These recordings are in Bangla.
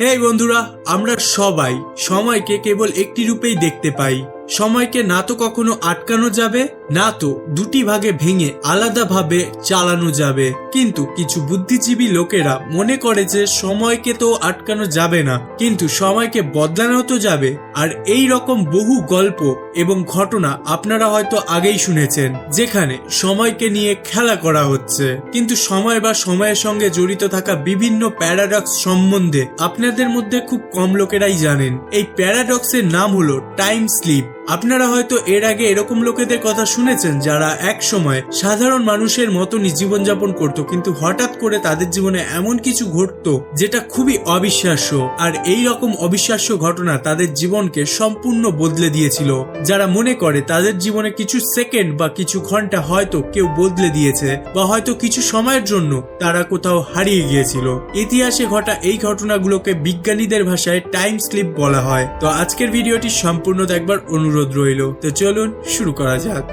হেই বন্ধুরা, আমরা সবাই সময়কে কেবল একটি রূপেই দেখতে পাই। সময়কে না তো কখনো আটকানো যাবে না তো দুটি ভাগে ভেঙে আলাদাভাবে চালানো যাবে। কিন্তু কিছু বুদ্ধিজীবী লোকেরা মনে করে যে সময়কে তো আটকানো যাবে না, কিন্তু সময়কে বদলানো তো যাবে। আর এই রকম বহু গল্প এবং ঘটনা আপনারা হয়তো আগেই শুনেছেন, যেখানে সময়কে নিয়ে খেলা করা হচ্ছে। কিন্তু সময় বা সময়ের সঙ্গে জড়িত থাকা বিভিন্ন প্যারাডক্স সম্বন্ধে আপনাদের মধ্যে খুব কম লোকেরাই জানেন। এই প্যারাডক্সের নাম হলো টাইম স্লিপ। আপনারা হয়তো এর আগে এরকম লোকেদের কথা শুনেছেন যারা এক সময় সাধারণ মানুষের মতনই জীবনযাপন করত, কিন্তু হঠাৎ করে তাদের জীবনে এমন কিছু ঘটতো যেটা খুবই অবিশ্বাস্য। আর এই রকম অবিশ্বাস্য ঘটনা তাদের জীবনকে সম্পূর্ণ বদলে দিয়েছিল। যারা মনে করে তাদের জীবনে কিছু সেকেন্ড বা কিছু ঘণ্টা হয়তো কেউ বদলে দিয়েছে বা হয়তো কিছু সময়ের জন্য তারা কোথাও হারিয়ে গিয়েছিল। ইতিহাসে ঘটা এই ঘটনাগুলোকে বিজ্ঞানীদের ভাষায় টাইম স্লিপ বলা হয়। তো আজকের ভিডিওটি সম্পূর্ণ দেখবার অনুরোধ রইল। তো চলুন শুরু করা যাক।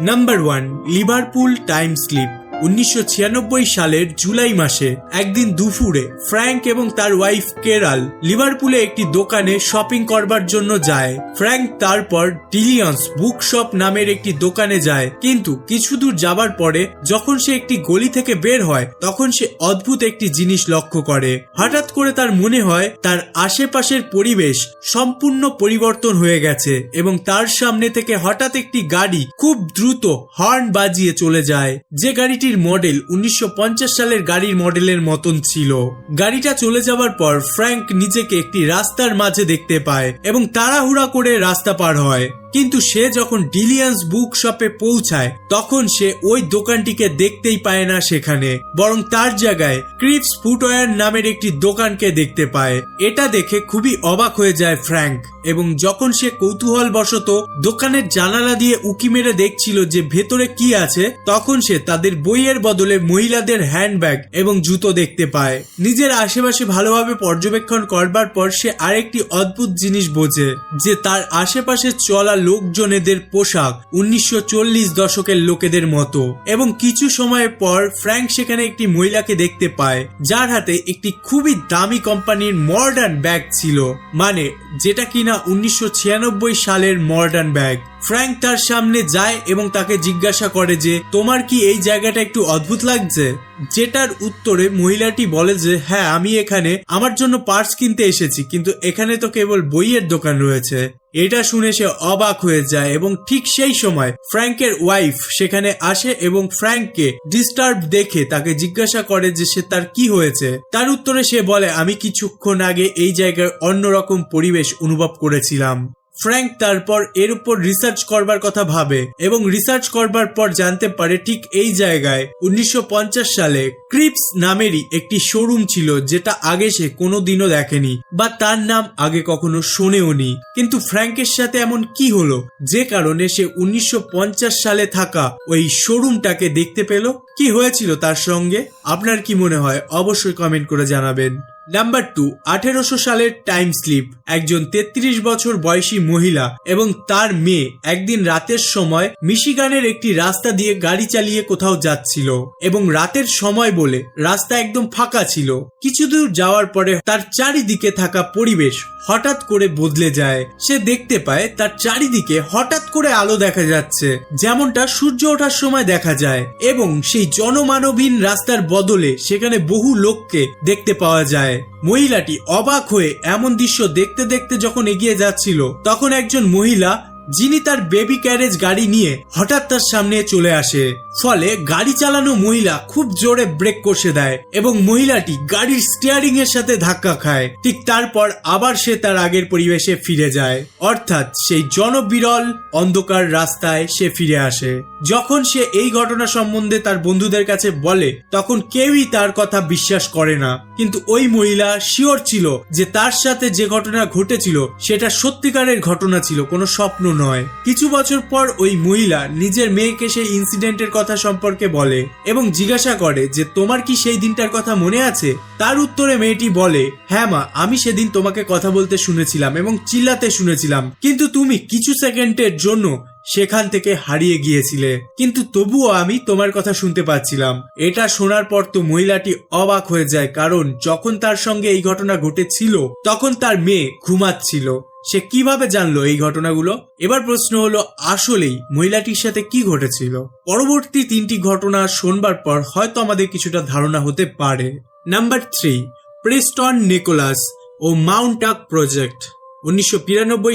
Number one Liverpool time slip উনিশশো ছিয়ানব্বই সালের জুলাই মাসে একদিন দুপুরে ফ্র্যাঙ্ক এবং তার ওয়াইফ কেরাল লিভারপুলে একটি দোকানে শপিং করবার জন্য যায়। ফ্র্যাঙ্ক তারপর ডিলিয়ন্স বুক শপ নামের একটি দোকানে যায়। কিন্তু কিছু দূর যাবার পরে যখন সে একটি গলি থেকে বের হয়, তখন সে অদ্ভুত একটি জিনিস লক্ষ্য করে। হঠাৎ করে তার মনে হয়, তার আশেপাশের পরিবেশ সম্পূর্ণ পরিবর্তন হয়ে গেছে এবং তার সামনে থেকে হঠাৎ একটি গাড়ি খুব দ্রুত হর্ন বাজিয়ে চলে যায়। যে গাড়িটির মডেল উনিশশো পঞ্চাশ সালের গাড়ির মডেলের মতন ছিল। গাড়িটা চলে যাওয়ার পর ফ্র্যাঙ্ক নিজেকে একটি রাস্তার মাঝে দেখতে পায় এবং তাড়াহুড়া করে রাস্তা পার হয়। কিন্তু সে যখন ডিলিয়ান্স বুক শপে পৌঁছায়, তখন সে ওই দোকানটিকে দেখতেই পায় না সেখানে। বরং তার জায়গায় ক্রিপস ফুটওয়্যার নামের একটি দোকানকে দেখতে পায়। এটা দেখে খুবই অবাক হয়ে যায় ফ্র্যাঙ্ক এবং যখন সে কৌতূহল বশত দোকানের জানালা দিয়ে উকি মেরে দেখছিল যে ভেতরে কি আছে, তখন সে তাদের বইয়ের বদলে মহিলাদের হ্যান্ডব্যাগ এবং জুতো দেখতে পায়। নিজের আশেপাশে ভালোভাবে পর্যবেক্ষণ করবার পর সে আরেকটি অদ্ভুত জিনিস বোঝে, যে তার আশেপাশে চলা লোকজনেদের পোশাক উনিশশো চল্লিশ দশকের লোকেদের মতো। এবং কিছু সময় পর ফ্র্যাঙ্ক সেখানে একটি মহিলাকে দেখতে পায়, যার হাতে একটি খুবই দামি কোম্পানির মডার্ন ব্যাগ ছিল। মানে যেটা কিনা উনিশশো ছিয়ানব্বই সালের মডার্ন ব্যাগ। ফ্র্যাঙ্ক তার সামনে যায় এবং তাকে জিজ্ঞাসা করে যে, তোমার কি এই জায়গাটা একটু অদ্ভুত লাগছে? যেটার উত্তরে মহিলাটি বলে যে হ্যাঁ আমি এখানে। আমার জন্য পার্স কিনতে এসেছি, কিন্তু এখানে তো কেবল বইয়ের দোকান রয়েছে। এটা শুনে সে অবাক হয়ে যায় এবং ঠিক সেই সময় ফ্র্যাঙ্কের ওয়াইফ সেখানে আসে এবং ফ্র্যাঙ্ককে ডিস্টার্ব দেখে তাকে জিজ্ঞাসা করে যে, সে তার কি হয়েছে? তার উত্তরে সে বলে, আমি কিছুক্ষণ আগে এই জায়গায় অন্যরকম পরিবেশ অনুভব করেছিলাম। ফ্র্যাঙ্ক তারপর এর উপর রিসার্চ করবার কথা ভাবে এবং রিসার্চ করবার পর জানতে পারে ঠিক এই জায়গায় উনিশশো পঞ্চাশ সালে ক্রিপস নামেরই একটি শোরুম ছিল যেটা আগে সে কোনোদিনও দেখেনি বা তার নাম আগে কখনো শোনেওনি। কিন্তু ফ্র্যাঙ্কের সাথে এমন কি হলো? যে কারণে সে উনিশশো পঞ্চাশ সালে থাকা ওই শোরুমটাকে দেখতে পেল। কি হয়েছিল তার সঙ্গে? আপনার কি মনে হয়? অবশ্যই কমেন্ট করে জানাবেন। নাম্বার টু আঠেরোশো সালের টাইম স্লিপ একজন তেত্রিশ বছর বয়সী মহিলা এবং তার মেয়ে একদিন রাতের সময় মিশিগানের একটি রাস্তা দিয়ে গাড়ি চালিয়ে কোথাও যাচ্ছিল এবং রাতের সময় বলে রাস্তা একদম ফাঁকা ছিল। কিছু দূর যাওয়ার পরে তার চারিদিকে থাকা পরিবেশ হঠাৎ করে বদলে যায়। সে দেখতে পায় তার চারিদিকে হঠাৎ করে আলো দেখা যাচ্ছে, যেমনটা সূর্য ওঠার সময় দেখা যায় এবং সেই জনমানবহীন রাস্তার বদলে সেখানে বহু লোককে দেখতে পাওয়া যায়। মহিলাটি অবাক হয়ে এমন দৃশ্য দেখতে দেখতে যখন এগিয়ে যাচ্ছিল, তখন একজন মহিলা, যিনি তার বেবি ক্যারেজ গাড়ি নিয়ে হঠাৎ তার সামনে চলে আসে। ফলে গাড়ি চালানো মহিলা খুব জোরে ব্রেক কষে দেয় এবং মহিলাটি গাড়ির স্টিয়ারিং এর সাথে ধাক্কা খায়। ঠিক তারপর আবার সে তার আগের পরিবেশে ফিরে যায়। অর্থাৎ সেই জনবিরল অন্ধকার রাস্তায় সে ফিরে আসে। যখন সে এই ঘটনা সম্বন্ধে তার বন্ধুদের কাছে বলে, তখন কেউই তার কথা বিশ্বাস করে না। কিন্তু ওই মহিলা শিওর ছিল যে তার সাথে যে ঘটনা ঘটেছিল, সেটা সত্যিকারের ঘটনা ছিল, কোনো স্বপ্ন নয়। কিছু বছর পর ওই মহিলা নিজের মেয়েকে সেই ইনসিডেন্টের কথা সম্পর্কে বলে এবং জিজ্ঞাসা করে যে, তোমার কি সেই দিনটার কথা মনে আছে? তার উত্তরে মেয়েটি বলে হ্যাঁ মা, আমি সেদিন তোমাকে কথা বলতে শুনেছিলাম এবং চিল্লাতে শুনেছিলাম। কিন্তু তুমি কিছু সেকেন্ডের জন্য সেখান থেকে হারিয়ে গিয়েছিলে। কিন্তু তবুও আমি তোমার কথা শুনতে পাচ্ছিলাম। এটা শোনার পর তো মহিলাটি অবাক হয়ে যায়, কারণ যখন তার সঙ্গে এই ঘটনা ঘটেছিল, তখন তার মেয়ে ঘুমাচ্ছিল। সে কীভাবে জানলো এই ঘটনাগুলো? এবার প্রশ্ন হলো, আসলেই মহিলাটির সাথে কি ঘটেছিল? পরবর্তী তিনটি ঘটনা শোনবার পর হয়তো আমাদের কিছুটা ধারণা হতে পারে। নাম্বার থ্রি প্রেস্টন নিকোলাস ও মাউন্টাক প্রজেক্ট। উনিশশো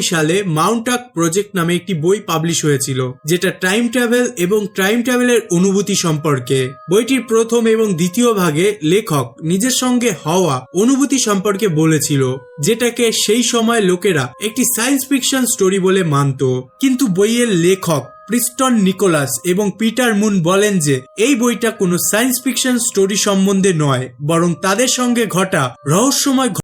সালে মাউন্ট আক প্রজেক্ট নামে একটি বই পাবলিশ হয়েছিল, যেটা টাইম ট্রাভেল এবং টাইম ট্রাভেলের অনুভূতি সম্পর্কে। বইটির প্রথম এবং দ্বিতীয় ভাগে লেখক নিজের সঙ্গে হওয়া অনুভূতি সম্পর্কে বলেছিল, যেটাকে সেই সময় লোকেরা একটি সায়েন্স ফিকশন স্টোরি বলে মানত। কিন্তু বইয়ের লেখক প্রিস্টন নিকোলাস এবং পিটার মুন বলেন যে, এই বইটা কোনো সায়েন্স ফিকশন স্টোরি সম্বন্ধে নয়, বরং তাদের সঙ্গে ঘটা রহস্যময়